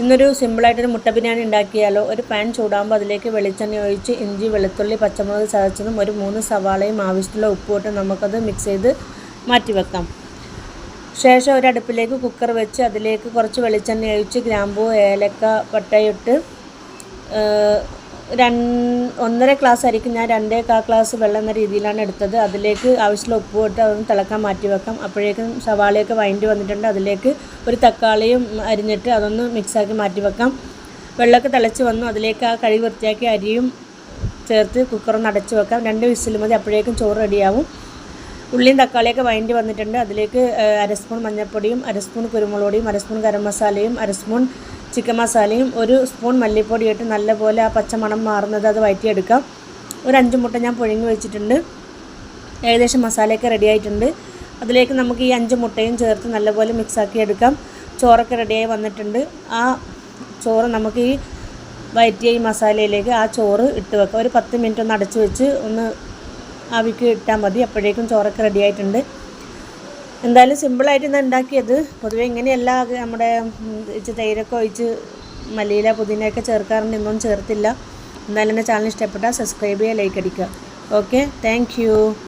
ഇന്നൊരു സിമ്പിളായിട്ടൊരു മുട്ട ബിരിയാണി ഉണ്ടാക്കിയാലോ? ഒരു പാൻ ചൂടാകുമ്പോൾ അതിലേക്ക് വെളിച്ചെണ്ണ ഒഴിച്ച് ഇഞ്ചി വെളുത്തുള്ളി പച്ചമുളക് ചതച്ചതും ഒരു മൂന്ന് സവാളയും ആവശ്യത്തിലുള്ള ഉപ്പും ഇട്ട് നമുക്കത് മിക്സ് ചെയ്ത് മാറ്റി വെക്കാം. ശേഷം ഒരു അടുപ്പിലേക്ക് കുക്കർ വെച്ച് അതിലേക്ക് കുറച്ച് വെളിച്ചെണ്ണ ഒഴിച്ച് ഗ്രാമ്പൂ ഏലക്ക പട്ടയിട്ട് ഒന്നര ക്ലാസ് ആയിരിക്കും. ഞാൻ രണ്ടേ കാ ക്ലാസ് വെള്ളം എന്ന രീതിയിലാണ് എടുത്തത്. അതിലേക്ക് ആവശ്യമുള്ള ഉപ്പ് ഇട്ട് അതൊന്ന് തിളക്കാൻ മാറ്റി വെക്കാം. അപ്പോഴേക്കും സവാളയൊക്കെ വൈൻഡ് വന്നിട്ടുണ്ട്. അതിലേക്ക് ഒരു തക്കാളിയും അരിഞ്ഞിട്ട് അതൊന്ന് മിക്സാക്കി മാറ്റി വെക്കാം. വെള്ളമൊക്കെ തിളച്ച് വന്നു. അതിലേക്ക് ആ കഴുകി വൃത്തിയാക്കി അരിയും ചേർത്ത് കുക്കറൊന്ന് അടച്ച് വെക്കാം. രണ്ട് വിസിൽ മതി. അപ്പോഴേക്കും ചോറ് റെഡിയാവും ഉള്ളിയും തക്കാളിയൊക്കെ വൈൻഡ് വന്നിട്ടുണ്ട്. അതിലേക്ക് ഏഹ്, അര സ്പൂൺ മഞ്ഞൾപ്പൊടിയും അര സ്പൂൺ കുരുമുളക് പൊടിയും അര സ്പൂൺ ഗരം മസാലയും അര സ്പൂൺ ചിക്കൻ മസാലയും ഒരു സ്പൂൺ മല്ലിപ്പൊടി ഇട്ട് നല്ലപോലെ ആ പച്ചമണം മാറുന്നത് അത് വഴറ്റിയെടുക്കാം ഒരു അഞ്ച് മുട്ട ഞാൻ പുഴുങ്ങി വെച്ചിട്ടുണ്ട്. ഏകദേശം മസാലയൊക്കെ റെഡി ആയിട്ടുണ്ട്. അതിലേക്ക് നമുക്ക് ഈ അഞ്ച് മുട്ടയും ചേർത്ത് നല്ലപോലെ മിക്സാക്കി എടുക്കാം. ചോറൊക്കെ റെഡിയായി വന്നിട്ടുണ്ട്. ആ ചോറ് നമുക്ക് ഈ വയറ്റിയ ഈ മസാലയിലേക്ക് ആ ചോറ് ഇട്ട് വെക്കാം. ഒരു പത്ത് മിനിറ്റ് ഒന്ന് അടച്ചു വെച്ച് ഒന്ന് ആവിക്ക് ഇട്ടാൽ മതി. അപ്പോഴേക്കും ചോറൊക്കെ റെഡി ആയിട്ടുണ്ട്. എന്തായാലും സിമ്പിളായിട്ട് ഇന്ന് ഉണ്ടാക്കിയത്. പൊതുവേ ഇങ്ങനെയല്ല നമ്മുടെ ഇച്ച് തൈരൊക്കെ ഒഴിച്ച് മല്ലിയില പുതിനയൊക്കെ ചേർക്കാറുണ്ട്. ഇന്നും ചേർത്തില്ല. എന്തായാലും എന്റെ ചാനൽ ഇഷ്ടപ്പെട്ടാൽ സബ്സ്ക്രൈബ് ചെയ്യുക ലൈക്ക് അടിക്കുക. Okay thank